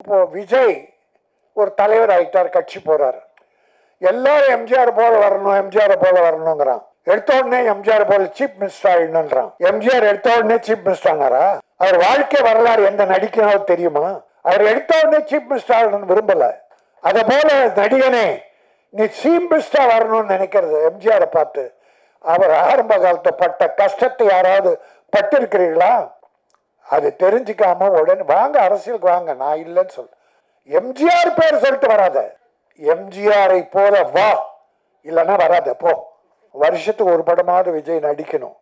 இப்போ விஜய் ஒரு தலைவர் ஆகிட்டார் கட்சி போறாரு. எல்லாரும் எம்ஜிஆர் போல வரணும் எம்ஜிஆர் போல வரணுங்கிறான். எடுத்த உடனே எம்ஜிஆர் போல சீஃப் மினிஸ்டர் ஆயிடணுன்றான் எம்ஜிஆர் எடுத்த உடனே சீஃப் மினிஸ்டர் அவர் வாழ்க்கை வரலாறு எந்த நடிக்கணும் தெரியுமா? அவர் எடுத்த உடனே சீஃப் மினிஸ்டர் ஆகணும்னு விரும்பல. அத போல நடிகனே நீ சீஃப் மினிஸ்டர் வரணும்னு நினைக்கிறது எம்ஜிஆரை பார்த்து. அவர் ஆரம்ப காலத்தை பட்ட கஷ்டத்தை யாராவது பட்டிருக்கிறீர்களா? அது தெரிஞ்சுக்காம உடனே வாங்க அரசியலுக்கு வாங்க நான் இல்லைன்னு சொல்ல. எம்ஜிஆர் பேர் சொல்லிட்டு வராத. எம்ஜிஆரை போல வா. இல்லைன்னா வராத போ. வருஷத்துக்கு ஒரு படமாவது விஜய் நடிக்கணும்.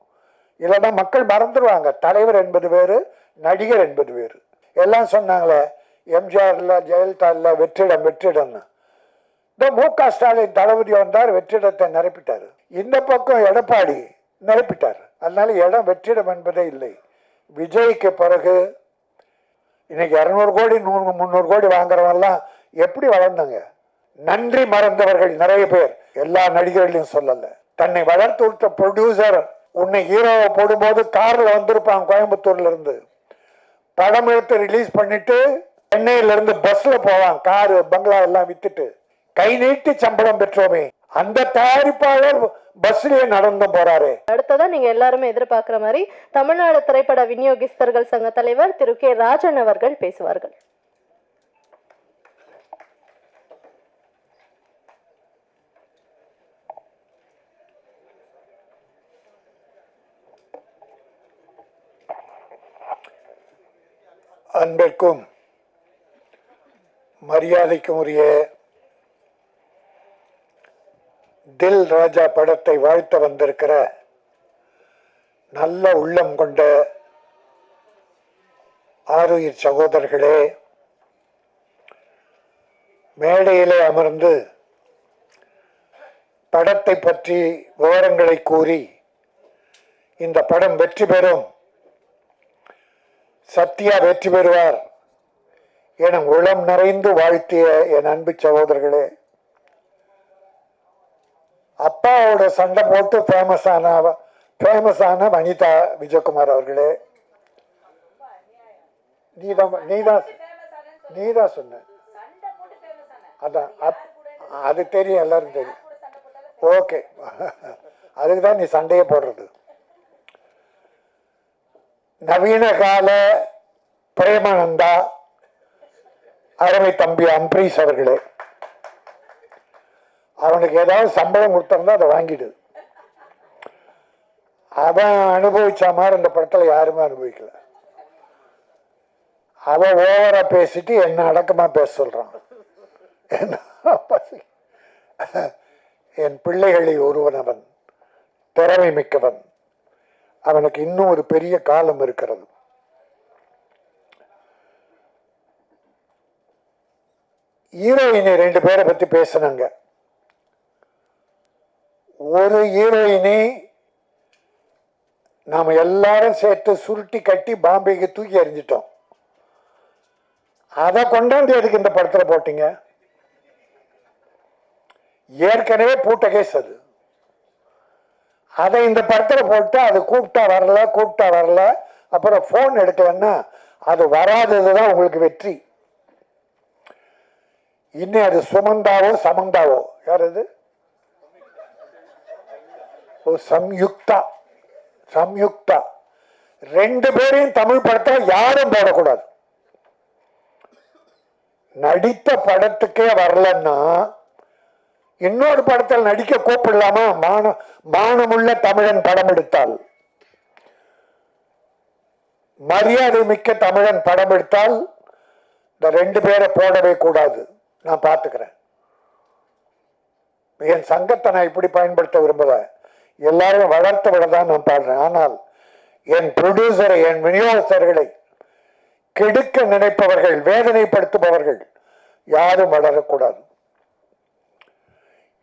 இல்லைன்னா மக்கள் மறந்துடுவாங்க. தலைவர் என்பது வேறு நடிகர் என்பது வேறு. எல்லாம் சொன்னாங்களே எம்ஜிஆர்ல இல்ல ஜெயலலிதா வெற்றிடம் வெற்றிடம்னு. இந்த மு க ஸ்டாலின் தளபதி வந்தார் வெற்றிடத்தை நிரப்பிட்டார். இந்த பக்கம் எடப்பாடி நிரப்பிட்டார். அதனால இடம் வெற்றிடம் என்பதே இல்லை. விஜய்க்கு பிறகு இன்னைக்கு இரநூறு கோடி நூறு முந்நூறு கோடி வாங்குறவங்கலாம் எப்படி வளர்ந்தாங்க? நன்றி மறந்தவர்கள் நிறைய பேர். எல்லா நடிகர்களையும் சொல்லலை. தன்னை வளர்த்து விட்ட ப்ரொடியூசர் உன்னை ஹீரோவை போடும்போது காரில் வந்திருப்பான் கோயம்புத்தூர்ல இருந்து. படம் எடுத்து ரிலீஸ் பண்ணிட்டு சென்னையில இருந்து பஸ்ல போவான். காரு பங்களா எல்லாம் வித்துட்டு. கை நீட்டி சம்பளம் பெற்றோமே. அந்த தயாரிப்பாளர் பஸ்லயே நடந்து போறாரு. அடுத்ததா நீங்க எல்லாருமே எதிர்பார்க்கிற மாதிரி தமிழ்நாடு திரைப்பட விநியோகிஸ்தர்கள் சங்க தலைவர் திரு கே ராஜன் அவர்கள் பேசுவார்கள். அன்பிற்கும் மரியாதைக்கும் உரிய தில் ராஜா படத்தை வாழ்த்த வந்திருக்கிற நல்ல உள்ளம் கொண்ட ஆறுயிர் சகோதரர்களே மேடையிலே அமர்ந்து படத்தை பற்றி விவரங்களை கூறி இந்த படம் வெற்றி பெறும். சத்யா வெற்றி பெறுவார் என உளம் நிறைந்து வாழ்த்திய என் அன்பு சகோதரர்களே. அப்பாவோட சண்டை போட்டு ஃபேமஸ் ஆன ஃபேமஸ் ஆன வனிதா விஜயகுமார் அவர்களே. நீதான் நீதான் நீதான் சொன்ன. அதான் அப்- அது தெரியும் எல்லாரும் தெரியும். ஓகே. அதுக்கு தான் நீ சண்டையே போடுறது. நவீன கால பிரேமானந்தா அருமை தம்பி அம்பரீஷ் அவர்களே. அவனுக்கு ஏதாவது சம்பளம் கொடுத்தோம்னா அதை வாங்கிடுது அவன் அனுபவிச்ச மாதிரி இந்த படத்தில் யாருமே அனுபவிக்கல. அவன் ஓவரா பேசிட்டு என்ன அடக்கமா பேச சொல்றான். என்ன என் பிள்ளைகளில் ஒருவன் அவன் திறமை மிக்கவன். அவனுக்கு இன்னும் ஒரு பெரிய காலம் இருக்கிறது. ஹீரோயினை ரெண்டு பேரை பத்தி பேசினாங்க. ஒரு ஹீரோயினி நாம் எல்லாரும் சேர்த்து சுருட்டி கட்டி பாம்பேக்கு தூக்கி எறிஞ்சிட்டோம். அதை கொண்டாந்து எதுக்கு இந்த படத்தில் போட்டீங்க? ஏற்கனவே பூட்ட கேஸ் அது. அதை இந்த படத்தில் போட்டு அது கூப்பிட்டா வரல கூப்பிட்டா வரல. அப்புறம் ஃபோன் எடுக்கலன்னா அது வராதது தான் உங்களுக்கு வெற்றி. இன்னும் அது சுமந்தாவோ சமந்தாவோ? யார் அது? ஓ சம்யுக்தா. சம்யுக்தா. ரெண்டு பேரையும் தமிழ் படத்துல யாரும் போடக்கூடாது. நடித்த படத்துக்கே வரலன்னா இன்னொரு படத்தில் நடிக்க கூப்பிடலாமா? மான மானமுள்ள தமிழன் படம் எடுத்தால். மரியாதை மிக்க தமிழன் படம் எடுத்தால் இந்த ரெண்டு பேரை போடவே கூடாது. நான் பார்த்துக்கிறேன். என் சங்கத்தை நான் இப்படி பயன்படுத்த விரும்புகிறேன் எல்லாரும் வளர்த்து விட தான் நான் பாடுறேன். ஆனால் என் ப்ரொடியூசரை என் விநியோகஸ்தர்களை கெடுக்க நினைப்பவர்கள் வேதனைப்படுத்துபவர்கள் யாரும் வளரக்கூடாது.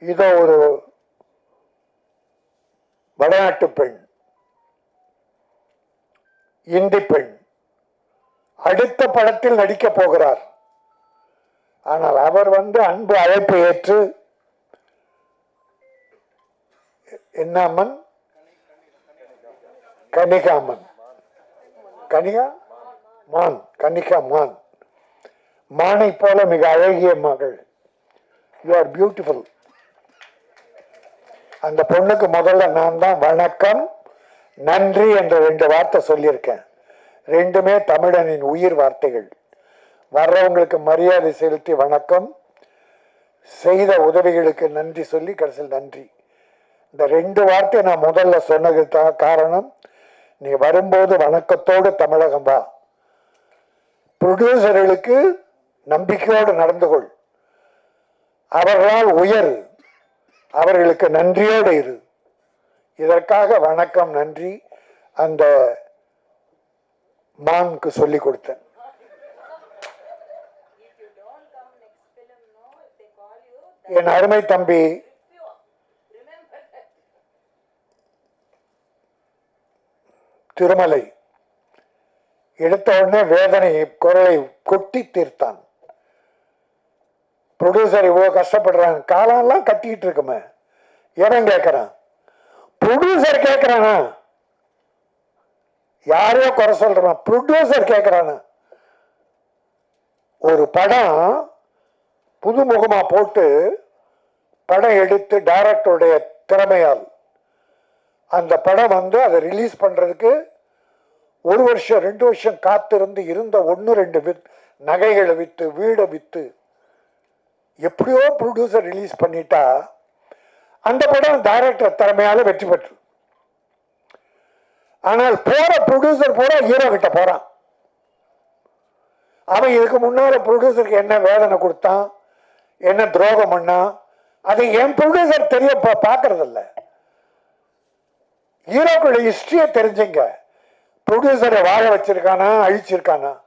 இதோ ஒரு வடநாட்டு பெண் இந்தி பெண் அடுத்த படத்தில் நடிக்க போகிறார். ஆனால் அவர் வந்து அன்பு அழைப்பை ஏற்று என்ன அம்மன்? கனிகாமன். கனிகா? மான். கனிகா மான். மானை போல மிக அழகிய மகள். யூ ஆர் பியூட்டிஃபுல் அந்த பொண்ணுக்கு முதல்ல நான் தான் வணக்கம் நன்றி என்ற ரெண்டு வார்த்தை சொல்லியிருக்கேன். ரெண்டுமே தமிழனின் உயிர் வார்த்தைகள். வர்றவங்களுக்கு மரியாதை செலுத்தி வணக்கம். செய்த உதவிகளுக்கு நன்றி சொல்லி கடைசியில் நன்றி. இந்த ரெண்டு வார்த்தையை நான் முதல்ல சொன்னது தான் காரணம் நீ வரும்போது வணக்கத்தோடு தமிழகம் வா. ப்ரொடியூசர்களுக்கு நம்பிக்கையோடு நடந்து கொள். அவர்களால் உயர். அவர்களுக்கு நன்றியோடு இரு. இதற்காக வணக்கம் நன்றி. அந்த மான்க்கு சொல்லி கொடுத்தேன். என் அருமை தம்பி திருமலை. எடுத்த உடனே வேதனை குரலை கொட்டி தீர்த்தான். ப்ரொடியூசர் இவ்வளோ கஷ்டப்படுறாங்க. காலம்லாம் கட்டிக்கிட்டு இருக்குமே. இடம் கேட்குறான். ப்ரொடியூசர் கேட்கறானா? யாரையோ குறை சொல்கிறான் ப்ரொடியூசர் கேட்குறானா? ஒரு படம் புதுமுகமாக போட்டு படம் எடுத்து டைரக்டருடைய திறமையால் அந்த படம் வந்து அதை ரிலீஸ் பண்ணுறதுக்கு ஒரு வருஷம் ரெண்டு வருஷம் காத்திருந்து இருந்த ஒன்று ரெண்டு வித் நகைகளை விற்று வீடை விற்று எப்படியோ ப்ரொடியூசர் ரிலீஸ் பண்ணிட்டா அந்த படம் டைரக்டர் திறமையால் வெற்றி பெற்று. ஆனால் போற ப்ரொடியூசர் போகிற ஹீரோ கிட்ட போறான். அவன் இதுக்கு முன்னால ப்ரொடியூசருக்கு என்ன வேதனை கொடுத்தான் என்ன துரோகம் பண்ணான் அதை என் ப்ரொடியூசர் தெரிய பார்க்கறதில்லை. ஹீரோக்களோட ஹிஸ்டரியை தெரிஞ்சுங்க. ப்ரொடியூசரை வாழ வச்சிருக்கானா அழிச்சிருக்கானா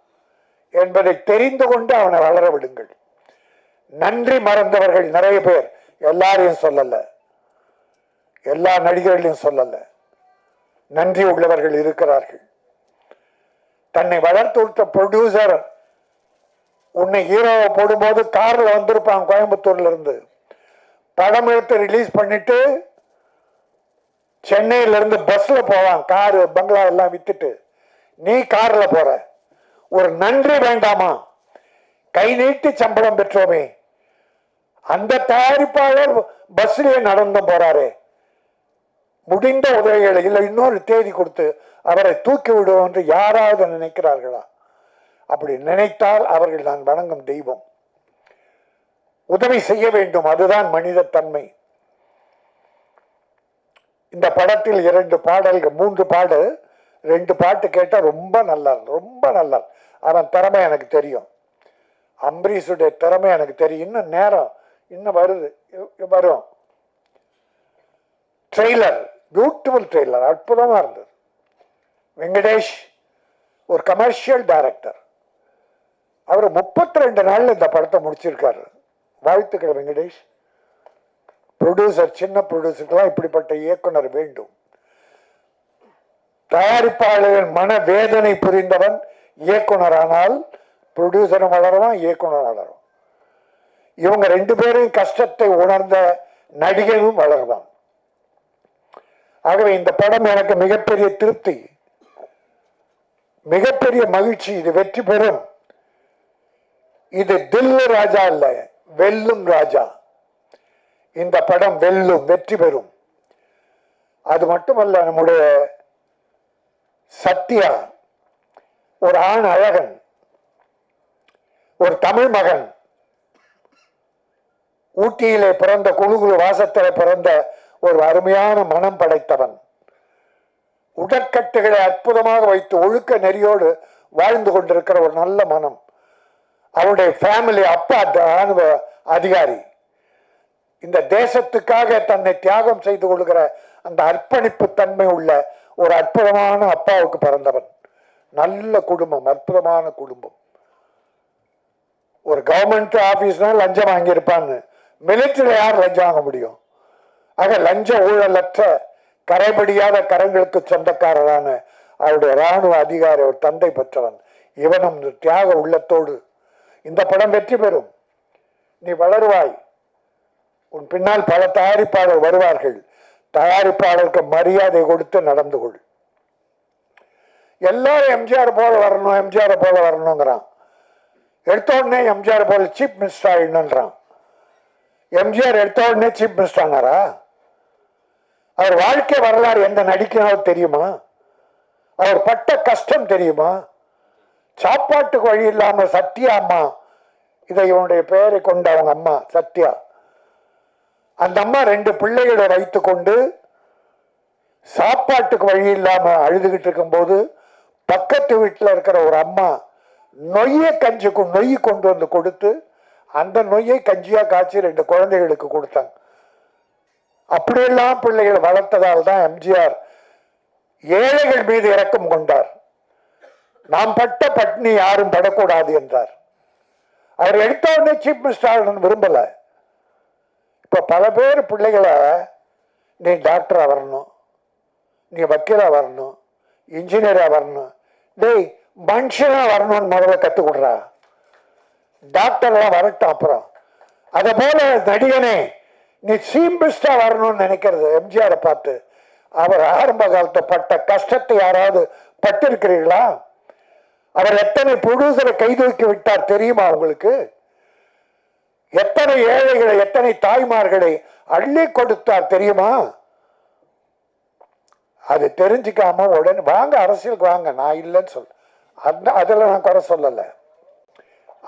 என்பதை தெரிந்து கொண்டு அவனை வளர விடுங்கள். நன்றி மறந்தவர்கள் நிறைய பேர். எல்லாரையும் சொல்லல. எல்லா நடிகர்களையும் சொல்லல. நன்றி உள்ளவர்கள் இருக்கிறார்கள். தன்னை வளர்த்து விட்ட ப்ரொடியூசர் உன்னை ஹீரோவை போடும்போது காரில் வந்திருப்பான் கோயம்புத்தூர்ல இருந்து. படம் எடுத்து ரிலீஸ் பண்ணிட்டு சென்னையில இருந்து பஸ்ல போவான். காரு பங்களா எல்லாம் வித்துட்டு. நீ கார்ல போற. ஒரு நன்றி வேண்டாமா? கை நீட்டி சம்பளம் பெற்றோமே. அந்த தயாரிப்பாளர் பஸ்லயே நடந்து போறாரு. முடிந்த உதவிகளை இல்லை இன்னொரு தேதி கொடுத்து அவரை தூக்கி விடுவோம் என்று யாராவது நினைக்கிறார்களா? அப்படி நினைத்தால் அவர்கள் நான் வணங்கும் தெய்வம். உதவி செய்ய வேண்டும். அதுதான் மனித தன்மை இந்த படத்தில் இரண்டு பாடல்கள் மூன்று பாடு ரெண்டு பாட்டு கேட்டால் ரொம்ப நல்லா ரொம்ப நல்லா அதன் அவன் திறமை எனக்கு தெரியும். அம்பரீஷுடைய திறமை எனக்கு தெரியும். இன்னும் நேரம் இன்னும் வருது வரும். ட்ரெய்லர் பியூட்டிஃபுல் ட்ரெய்லர் அற்புதமாக இருந்தது. வெங்கடேஷ் ஒரு கமர்ஷியல் டைரக்டர் அவர் முப்பத்தி ரெண்டு நாளில் இந்த படத்தை முடிச்சிருக்காரு. வாழ்த்துக்கள் வெங்கடேஷ். ப்ரொடியூசர் சின்ன ப்ரொடியூசருக்கெல்லாம் இப்படிப்பட்ட இயக்குனர் வேண்டும். தயாரிப்பாளரின் மன வேதனை புரிந்தவன் இயக்குனரானால் ப்ரொடியூசரும் வளருவான் இயக்குனர் வளரும். இவங்க ரெண்டு பேரும் கஷ்டத்தை உணர்ந்த நடிகரும் வளருவான். ஆகவே இந்த படம் எனக்கு மிகப்பெரிய திருப்தி. மிகப்பெரிய மகிழ்ச்சி இது வெற்றி பெறும். இது தில்லு ராஜா இல்லை வெல்லும் ராஜா. இந்த படம் வெல்லும் வெற்றி பெறும். அது மட்டுமல்ல நம்முடைய சத்யா ஒரு ஆண் அழகன் ஒரு தமிழ் மகன் ஊட்டியிலே பிறந்த குழுகுழு வாசத்திலே பிறந்த ஒரு அருமையான மனம் படைத்தவன். உடற்கட்டுகளை அற்புதமாக வைத்து ஒழுக்க நெறியோடு வாழ்ந்து கொண்டிருக்கிற ஒரு நல்ல மனம். அவருடைய ஃபேமிலி அப்பா ராணுவ அதிகாரி. இந்த தேசத்துக்காக தன்னை தியாகம் செய்து கொள்கிற அந்த அர்ப்பணிப்பு தன்மை உள்ள ஒரு அற்புதமான அப்பாவுக்கு பிறந்தவன். நல்ல குடும்பம் அற்புதமான குடும்பம். ஒரு கவர்மெண்ட் ஆபீஸ்னா லஞ்சம் வாங்கியிருப்பான்னு. மிலிட்டரி யார் லஞ்சம் வாங்க முடியும்? ஆக லஞ்ச ஊழலற்ற கரைபடியாத கரங்களுக்கு சொந்தக்காரரான அவருடைய ராணுவ அதிகாரி ஒரு தந்தை பெற்றவன். இவனும் இந்த தியாக உள்ளத்தோடு இந்த படம் வெற்றி பெறும். நீ வளருவாய். உன் பின்னால் பல தயாரிப்பாளர் வருவார்கள். தயாரிப்பாளருக்கு மரியாதை கொடுத்து நடந்து கொள். எல்லாரும் எம்ஜிஆர் போல வரணும் எம்ஜிஆர் போல வரணுங்கிறான். எடுத்த உடனே எம்ஜிஆர் போல சீஃப் மினிஸ்டர் ஆயிடணுன்றான் எம்ஜிஆர் எடுத்த உடனே சீஃப் மினிஸ்டர் ஆனாரா? அவர் வாழ்க்கை வரலாறு எந்த நடிக்கணும் தெரியுமா? அவர் பட்ட கஷ்டம் தெரியுமா? சாப்பாட்டுக்கு வழி இல்லாம சத்யா அம்மா இதை இவனுடைய பெயரை கொண்ட அவங்க அம்மா சத்யா. அந்த அம்மா ரெண்டு பிள்ளைகளை வைத்துக்கொண்டு சாப்பாட்டுக்கு வழி இல்லாம அழுதுகிட்டு இருக்கும்போது பக்கத்து வீட்டில் இருக்கிற ஒரு அம்மா நொய்யை கஞ்சிக்கு நொய் கொண்டு வந்து கொடுத்து அந்த நொய்யை கஞ்சியா காய்ச்சி ரெண்டு குழந்தைகளுக்கு கொடுத்தாங்க. அப்படியெல்லாம் பிள்ளைகளை வளர்த்ததால் தான் எம்ஜிஆர் ஏழைகள் மீது இரக்கம் கொண்டார். நாம் பட்ட பட்னி யாரும் படக்கூடாது என்றார். அவர் எடுத்த உடனே சீஃப் மினிஸ்டர் விரும்பலை. இப்போ பல பேர் பிள்ளைகளை நீ டாக்டராக வரணும். நீ வக்கீலாக வரணும். இன்ஜினியராக வரணும். டேய் மனுஷனாக வரணும்னு முதல்ல கற்றுக் கொடுறா டாக்டர்லாம் வரட்டும் அப்புறம். அதை போல நடிகனே நீ சீம்பிஸ்டாக வரணும்னு நினைக்கிறது எம்ஜிஆரை பார்த்து. அவர் ஆரம்ப காலத்தை பட்ட கஷ்டத்தை யாராவது பட்டிருக்கிறீர்களா? அவர் எத்தனை ப்ரொடியூசரை கைதூக்கி விட்டார் தெரியுமா உங்களுக்கு? எத்தனை ஏழைகளை எத்தனை தாய்மார்களை அள்ளி கொடுத்தார் தெரியுமா? அது தெரிஞ்சுக்காம உடனே வாங்க அரசியலுக்கு வாங்க நான் இல்லைன்னு சொல்ல அந்த அதில் நான் குறை சொல்லலை.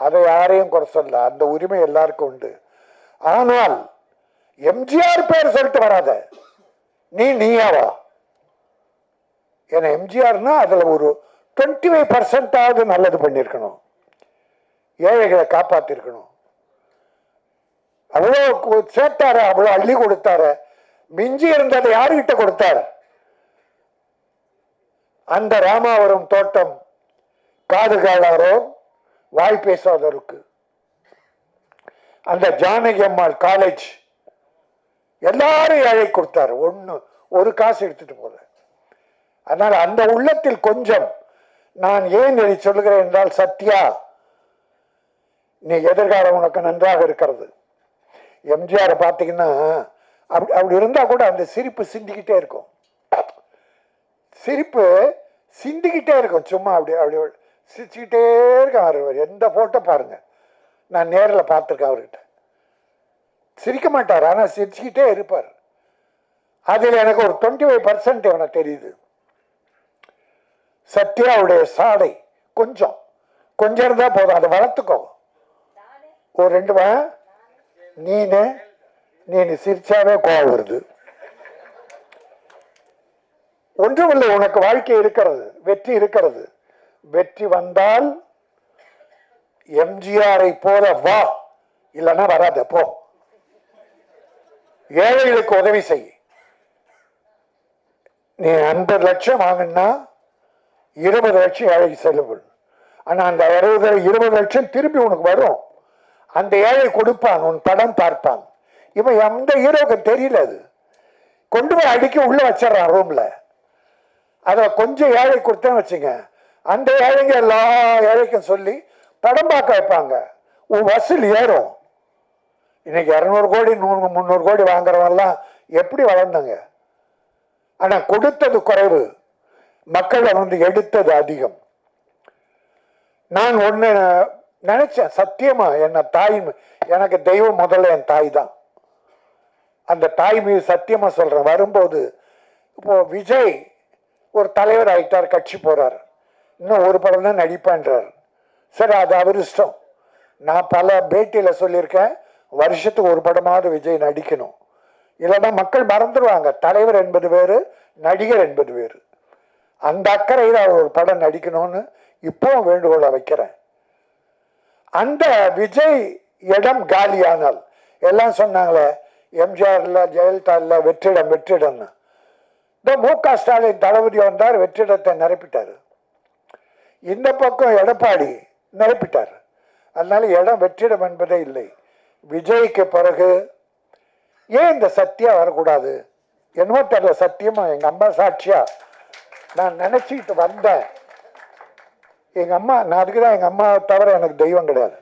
அதை யாரையும் குறை சொல்ல அந்த உரிமை எல்லாருக்கும் உண்டு. ஆனால் எம்ஜிஆர் பேர் சொல்லிட்டு வராத. நீ நீயாவா ஏன்னா எம்ஜிஆர்னா அதில் ஒரு டுவெண்ட்டி ஃபைவ் பர்சன்டாவது நல்லது பண்ணியிருக்கணும். ஏழைகளை காப்பாற்றிருக்கணும் அவ்வளோ சேர்த்தாரு அவ்வளோ அள்ளி கொடுத்தாரு. மிஞ்சி இருந்ததை யாருகிட்ட கொடுத்தாரு? அந்த ராமாவரம் தோட்டம் காதுகாலாரோ வாய் பேசாதவருக்கு. அந்த ஜானகி அம்மாள் காலேஜ் எல்லாரும் ஏழை கொடுத்தாரு. ஒன்னு ஒரு காசு எடுத்துட்டு போல அதனால அந்த உள்ளத்தில் கொஞ்சம் நான் ஏன் இதை சொல்லுகிறேன் என்றால் சத்யா நீ எதிர்காலம் உனக்கு நன்றாக இருக்கிறது. எம்ஜிஆர் பார்த்தீங்கன்னா அப்படி அப்படி இருந்தால் கூட அந்த சிரிப்பு சிந்திக்கிட்டே இருக்கும். சிரிப்பு சிந்திக்கிட்டே இருக்கும். சும்மா அப்படி அப்படி சிரிச்சுக்கிட்டே இருக்கும் அவர். எந்த ஃபோட்டோ பாருங்கள் நான் நேரில் பார்த்துருக்கேன் அவர்கிட்ட. சிரிக்க மாட்டார் ஆனால் சிரிச்சுக்கிட்டே இருப்பார். அதில் எனக்கு ஒரு டுவெண்ட்டி ஃபைவ் பர்சன்ட் எனக்கு தெரியுது. சத்யாவுடைய சாடை கொஞ்சம் கொஞ்சம் இருந்தால் போதும். அதை வளர்த்துக்கோ. ஒரு ரெண்டு வா நீனு நீ சிரிச்சாவே கோவம் வருது. ஒன்றுமில்லை உனக்கு வாழ்க்கை இருக்கிறது வெற்றி இருக்கிறது. வெற்றி வந்தால் எம்ஜிஆரை போல வா இல்லைன்னா வராத போ. ஏழைகளுக்கு உதவி செய். நீ ஐம்பது லட்சம் வாங்கினா இருபது லட்சம் ஏழைக்கு செலவு ஆனா அந்த அறுபது இருபது லட்சம் திருப்பி உனக்கு வரும். அந்த ஏழை கொடுப்பான் உன் படம் பார்ப்பான். இவன் எந்த ஹீரோக்கு தெரியல அது. கொண்டு போய் அடிக்க உள்ள வச்சிடறான் ரூம்ல அதை கொஞ்சம் ஏழை கொடுத்தேன்னு வச்சுங்க. அந்த ஏழைங்க எல்லா ஏழைக்கும் சொல்லி படம் பார்க்க வைப்பாங்க. உன் வசூல் ஏறும். இன்னைக்கு இரநூறு கோடி நூறு முந்நூறு கோடி வாங்குறவெல்லாம் எப்படி வளர்ந்தாங்க? ஆனா கொடுத்தது குறைவு. மக்களை வந்து எடுத்தது அதிகம். நான் ஒன்று நினைச்சேன் சத்தியமா என்ன தாய் எனக்கு தெய்வம் முதல்ல என் தாய் தான். அந்த தாய் மீது சத்தியமா சொல்றேன். வரும்போது இப்போ விஜய் ஒரு தலைவர் ஆயிட்டார் கட்சி போறார். இன்னும் ஒரு படம் தான் நடிப்பான்றார். சரி அது அவர் இஷ்டம். நான் பல பேட்டியில் சொல்லியிருக்கேன் வருஷத்துக்கு ஒரு படமாவது விஜய் நடிக்கணும். இல்லைன்னா மக்கள் மறந்துடுவாங்க. தலைவர் என்பது வேறு நடிகர் என்பது வேறு. அந்த அக்கறையில் அவர் ஒரு படம் நடிக்கணும்னு இப்போவும் வேண்டுகோளை வைக்கிறேன். அந்த விஜய் இடம் காலியானால். எல்லாம் சொன்னாங்களே எம்ஜிஆர்ல ஜெயலலிதா வெற்றிடம் வெற்றிடம்னு. இந்த மு க ஸ்டாலின் தளபதி வந்தார் வெற்றிடத்தை நிரப்பிட்டார். இந்த பக்கம் எடப்பாடி நிரப்பிட்டார். அதனால இடம் வெற்றிடம் என்பதே இல்லை. விஜய்க்கு பிறகு ஏன் இந்த சத்தியா வரக்கூடாது? என்னமோ தெரியல சத்தியமா எங்கள் அம்மா சாட்சியா நான் நினச்சிக்கிட்டு வந்தேன். எங்கள் அம்மா நான் அதுக்கு தான் எங்கள் அம்மாவை தவிர எனக்கு தெய்வம் கிடையாது.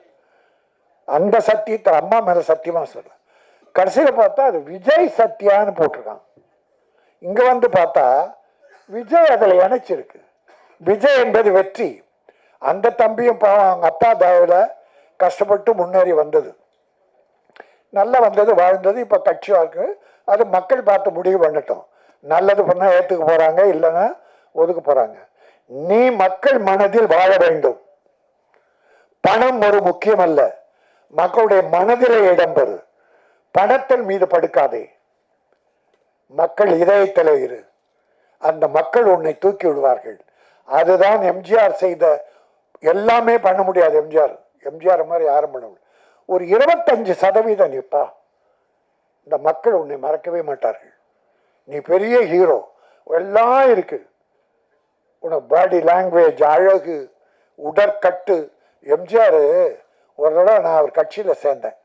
அந்த சத்தியத்தை அம்மா மேலே சத்தியமாக சொல்கிறேன் கடைசியில் பார்த்தா அது விஜய் சத்யான்னு போட்டிருக்கான். இங்கே வந்து பார்த்தா விஜய் அதில் இணைச்சிருக்கு. விஜய் என்பது வெற்றி. அந்த தம்பியும் பாவம் அவங்க அப்பா தயவுல கஷ்டப்பட்டு முன்னேறி வந்தது. நல்லா வந்தது வாழ்ந்தது இப்போ கட்சியாக இருக்கு. அது மக்கள் பார்த்து முடிவு பண்ணிட்டோம். நல்லது பண்ணால் ஏற்றுக்க போகிறாங்க இல்லைன்னா ஒதுக்க போகிறாங்க நீ மக்கள் மனதில் வாழ வேண்டும். பணம் ஒரு முக்கியம் அல்ல மக்களுடைய மனதிலே இடம்பெறு. பணத்தின் மீது படுக்காதே. மக்கள் இதயத்திலே இரு. அந்த மக்கள் உன்னை தூக்கி விடுவார்கள். அதுதான் எம்ஜிஆர் செய்த எல்லாமே பண்ண முடியாது எம்ஜிஆர். எம்ஜிஆர் மாதிரி யாரும் பண்ண ஒரு இருபத்தஞ்சு சதவீதம் நிப்பா. இந்த மக்கள் உன்னை மறக்கவே மாட்டார்கள். நீ பெரிய ஹீரோ எல்லாம் இருக்குது உனக்கு பாடி லாங்குவேஜ் அழகு உடற்கட்டு. எம்ஜிஆர் ஒரு தடவை நான் அவர் கட்சியில் சேர்ந்தேன்.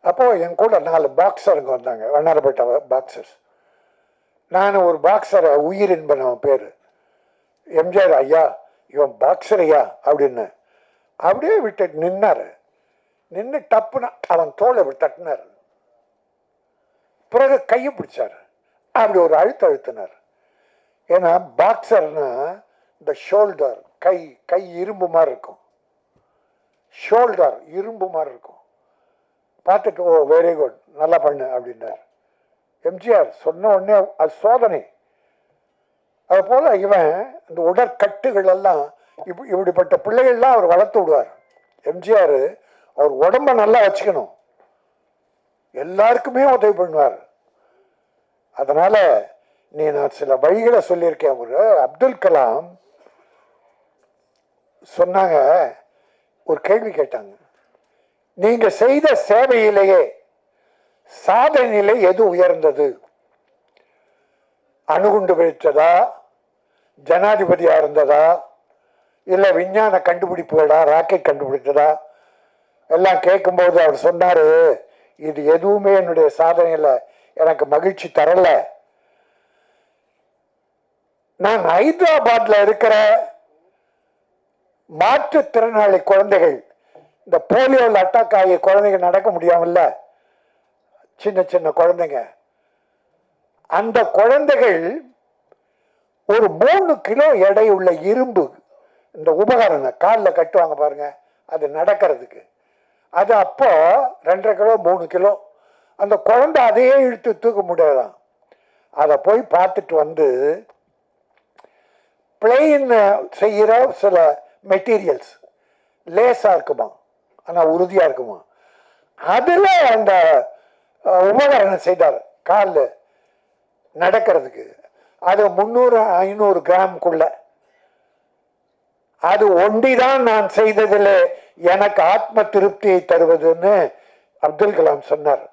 அப்போது என் கூட நாலு பாக்ஸருங்க வந்தாங்க வண்ணாரப்பட்ட பாக்ஸர்ஸ் நான் ஒரு பாக்ஸரை உயிர் என்பன் பேர். எம்ஜிஆர் ஐயா இவன் பாக்ஸர் ஐயா அப்படின்னு. அப்படியே விட்டு நின்னார். நின்று டப்புனா அவன் தோலை விட்டு தட்டினார். பிறகு கையை பிடிச்சாரு. அப்படி ஒரு அழுத்த அழுத்தினார். ஏன்னா பாக்ஸர்னா இந்த ஷோல்டர் கை கை இரும்பு மாதிரி இருக்கும். ஷோல்டர் இரும்பு மாதிரி இருக்கும். பார்த்துட்டு ஓ வெரி குட் நல்லா பண்ணு அப்படின்னார். எம்ஜிஆர் சொன்ன உடனே அது சோதனை. அது போல் இவன் இந்த உடற்கட்டுகள் எல்லாம் இப்ப இப்படிப்பட்ட பிள்ளைகள்லாம் அவர் வளர்த்து விடுவார். எம்ஜிஆர் அவர் உடம்ப நல்லா வச்சுக்கணும். எல்லாருக்குமே உதவி பண்ணுவார். அதனால் நீ நான் சில வழிகளை சொல்லியிருக்கேன் ஒரு அப்துல் கலாம் சொன்னாங்க ஒரு கேள்வி கேட்டாங்க. நீங்க செய்த சேவையிலேயே சாதனையிலே எது உயர்ந்தது? அணுகுண்டு வெடித்ததா ஜனாதிபதியா இருந்ததா? இல்ல விஞ்ஞான கண்டுபிடிப்புகளா? ராக்கெட் கண்டுபிடித்ததா? எல்லாம் கேட்கும்போது அவர் சொன்னாரு இது எதுவுமே என்னுடைய சாதனையில எனக்கு மகிழ்ச்சி தரலை. நான் ஹைதராபாத்ல இருக்கிற மாற்றுத்திறனாளி குழந்தைகள் இந்த போலியோவில் அட்டாக் ஆகிய குழந்தைங்க நடக்க முடியாமல்ல? சின்ன சின்ன குழந்தைங்க. அந்த குழந்தைகள் ஒரு மூணு கிலோ எடை உள்ள இரும்பு இந்த உபகரணம் காலில் கட்டுவாங்க பாருங்க அது நடக்கிறதுக்கு. அது அப்போ ரெண்டரை கிலோ மூணு கிலோ. அந்த குழந்தை அதையே இழுத்து தூக்க முடியாதான். அதை போய் பார்த்துட்டு வந்து பிளெயின் செய்கிற சில மெட்டீரியல்ஸ். லேசாக இருக்குமா? ஆனால் உறுதியாக இருக்குமா? அதில் அந்த உபகரணம் செய்தார். காலில் நடக்கிறதுக்கு. அது முந்நூறு ஐநூறு கிராம்குள்ள. அது ஒண்டிதான் நான் செய்ததில் எனக்கு ஆத்ம திருப்தியை தருவதுன்னு அப்துல் கலாம் சொன்னார்.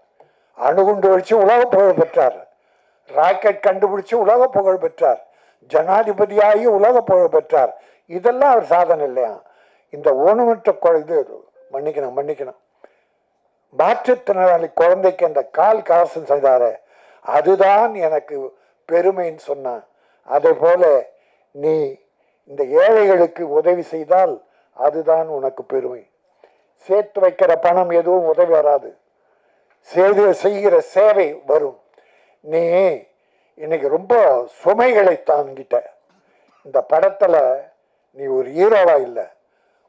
அணுகுண்டு வச்சு உலக புகழ் பெற்றார். ராக்கெட் கண்டுபிடிச்சு உலக புகழ் பெற்றார். ஜனாதிபதியாகி உலக புகழ் பெற்றார். இதெல்லாம் அவர் சாதனை இல்லையா? இந்த ஊனமற்ற குழந்தை மன்னிக்கணும் மன்னிக்கணும். மாற்றுத்திறனாளி குழந்தைக்கு அந்த கால் காசு செய்தார அதுதான் எனக்கு பெருமைன்னு சொன்னான். அதே போல நீ இந்த ஏழைகளுக்கு உதவி செய்தால் அதுதான் உனக்கு பெருமை. சேர்த்து வைக்கிற பணம் எதுவும் உதவி வராது. செய்து செய்கிற சேவை வரும். நீ இன்னைக்கு ரொம்ப சுமைகளை தாங்கிட்ட. இந்த படத்துல நீ ஒரு ஹீரோவா இல்லை.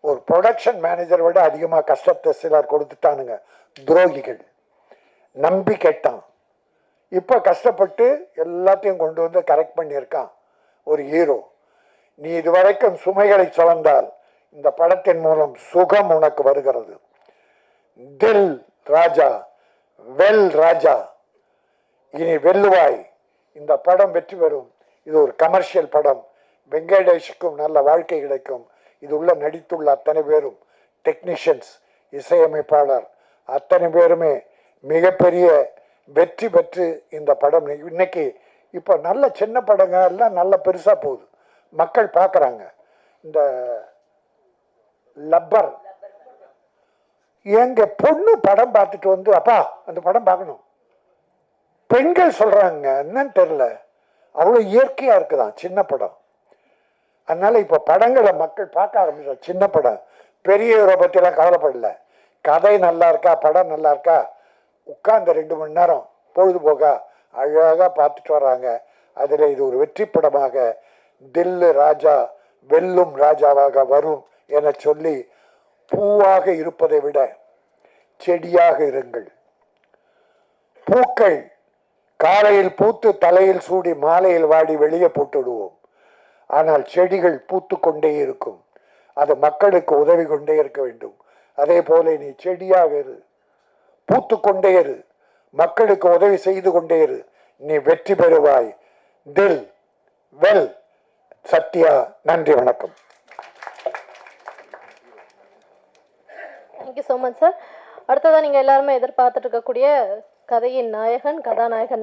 ஒரு ப்ரொடக்ஷன் மேனேஜர் விட அதிகமாக கஷ்டத்தை சிலர் கொடுத்துட்டானுங்க. துரோகிகள். நம்பி கேட்டான். இப்போ கஷ்டப்பட்டு எல்லாத்தையும் கொண்டு வந்து கரெக்ட் பண்ணியிருக்கான். ஒரு ஹீரோ. நீ இதுவரைக்கும் சுமைகளை சுமந்தால் இந்த படத்தின் மூலம் சுகம் உனக்கு வருகிறது. தில் ராஜா வெல் ராஜா. இனி வெல்லுவாய். இந்த படம் வெற்றி பெறும். இது ஒரு கமர்ஷியல் படம். வெங்கடேஷுக்கும் நல்ல வாழ்க்கை கிடைக்கும். இது உள்ள நடித்துள்ள அத்தனை பேரும் டெக்னீஷியன்ஸ் இசையமைப்பாளர். அத்தனை பேருமே மிகப்பெரிய வெற்றி பெற்று இந்த படம் இன்னைக்கு இப்போ நல்ல சின்ன படங்க எல்லாம் நல்ல பெருசாக போகுது. மக்கள் பார்க்குறாங்க. இந்த லப்பர். எங்கள் பொண்ணு படம் பார்த்துட்டு வந்து அப்பா அந்த படம் பார்க்கணும். பெண்கள் சொல்கிறாங்க என்னன்னு தெரில அவ்வளோ இயற்கையாக இருக்குதான் சின்ன படம். அதனால் இப்போ படங்களை மக்கள் பார்க்க ஆரம்பிச்சா சின்ன படம். பெரிய பற்றிலாம் கவலைப்படல. கதை நல்லா இருக்கா படம் நல்லா இருக்கா? உட்கார்ந்த ரெண்டு மணி நேரம் பொழுதுபோக்கா அழகாக பார்த்துட்டு வர்றாங்க அதில் இது ஒரு வெற்றி படமாக தில்லு ராஜா வெல்லும் ராஜாவாக வரும் என சொல்லி பூவாக இருப்பதை விட செடியாக இருங்கள். பூக்கள் காலையில் பூத்து தலையில் சூடி மாலையில் வாடி வெளியே போட்டுடுவோம். ஆனால் செடிகள் பூத்து கொண்டே இருக்கும். அது மக்களுக்கு உதவி கொண்டே இருக்க வேண்டும். அதே போல நீ செடியாக இரு. பூத்து கொண்டே இரு. மக்களுக்கு உதவி செய்து கொண்டே இரு. நீ வெற்றி பெறுவாய். தில் வெல். சத்யா நன்றி வணக்கம். தேங்க்யூ ஸோ மச் சார் அடுத்ததான் நீங்கள் எல்லாருமே எதிர்பார்த்துட்டு இருக்கக்கூடிய கதையின் நாயகன் கதாநாயகன்